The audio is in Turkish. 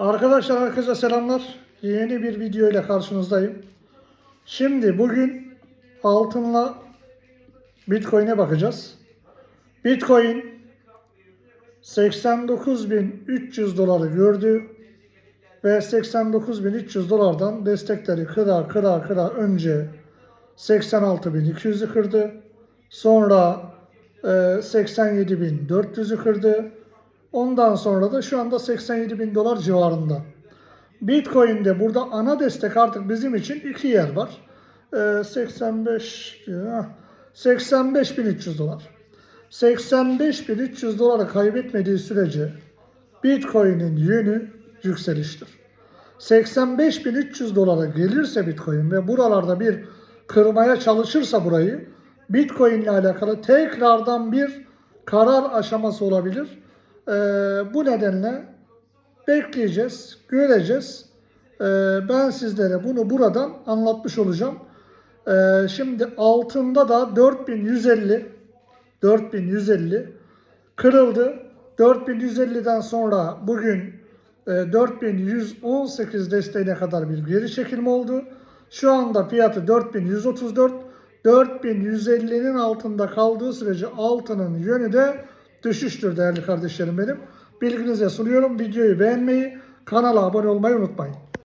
Arkadaşlar herkese selamlar. Yeni bir video ile karşınızdayım. Şimdi bugün altınla Bitcoin'e bakacağız. Bitcoin 89.300 doları gördü ve 89.300 dolardan destekleri kıra kıra kıra önce 86.200'ü kırdı. Sonra e, 87.400'ü kırdı. Ondan sonra da şu anda 87 bin dolar civarında. Bitcoin'de burada ana destek artık bizim için iki yer var. Ee, 85 ya, 85.300 dolar. 85.300 doları kaybetmediği sürece Bitcoin'in yönü yükseliştir. 85.300 dolara gelirse Bitcoin ve buralarda bir kırmaya çalışırsa burayı Bitcoin ile alakalı tekrardan bir karar aşaması olabilir. Ee, bu nedenle bekleyeceğiz, göreceğiz. Ee, ben sizlere bunu buradan anlatmış olacağım. Ee, şimdi altında da 4150 4150 kırıldı. 4150'den sonra bugün e, 4118 desteğine kadar bir geri çekilme oldu. Şu anda fiyatı 4134. 4150'nin altında kaldığı sürece altının yönü de düşüştür değerli kardeşlerim benim. Bilginize sunuyorum. Videoyu beğenmeyi, kanala abone olmayı unutmayın.